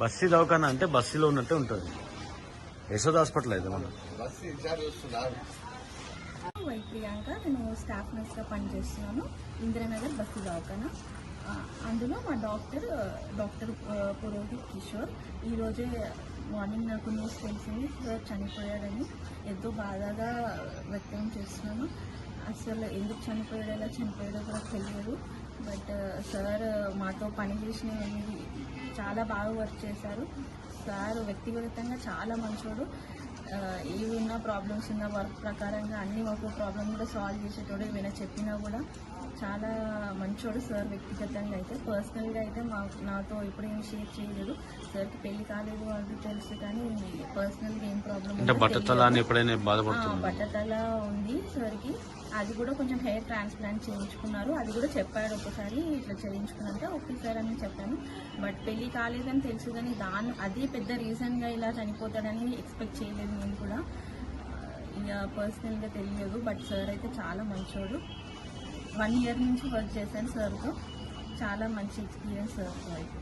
బస్సీ దవాఖాన అంటే బస్సులో ఉన్నట్టే ఉంటుంది. యశోద హాస్పిటల్ అయితే మనం. వై ప్రియాంక నేను స్టాఫ్ నర్స్గా పనిచేస్తున్నాను. ఇందిరానగర్ బస్సు దవాఖాన. అందులో మా డాక్టర్ డాక్టర్ పురోహిత్ కిషోర్ ఈరోజే మార్నింగ్ నాకు న్యూస్ తెలిసింది సార్ చనిపోయాడని ఎంతో బాధగా వ్యక్తం చేస్తున్నాను. అసలు ఎందుకు చనిపోయాడో ఎలా చనిపోయాడో కూడా తెలియదు. బట్ సార్ మాతో పని చేసిన చాలా బాగా వర్క్ చేశారు. సార్ వ్యక్తిగతంగా చాలా మంచోడు. ఆ, ఏవి ఉన్నా ప్రాబ్లమ్స్ ఉన్న వర్క్ ప్రకారంగా అన్ని ఒక ప్రాబ్లమ్ కూడా సాల్వ్ చేసేటోడు ఏమైనా చెప్పినా కూడా చాలా మంచోడు సార్ వ్యక్తిగతంగా అయితే. పర్సనల్గా అయితే మా నాతో ఎప్పుడు ఏం షేర్ చేయలేదు. సార్కి పెళ్ళి కాలేదు అది తెలుసు కానీ పర్సనల్గా ఏం ప్రాబ్లమ్ అంటే బట్టతల అని ఎప్పుడైనా బాధపడుతుంది? బట్టతల ఉంది సార్కి. అది కూడా కొంచెం హెయిర్ ట్రాన్స్ప్లాంట్ చేయించుకున్నారు. అది కూడా చెప్పాడు ఒకసారి ఇట్లా చేయించుకున్నంటే ఓకే సార్ అని చెప్పాను. బట్ పెళ్ళి కాలేదని తెలుసు కానీ దాని అదే పెద్ద రీజన్గా ఇలా చనిపోతాడని ఎక్స్పెక్ట్ చేయలేదు నేను కూడా. ఇక పర్సనల్గా తెలియదు. బట్ సార్ అయితే చాలా మంచోడు. వన్ ఇయర్ నుంచి వర్క్ చేశాను సార్తో చాలా మంచి ఎక్స్పీరియన్స్ అయితే.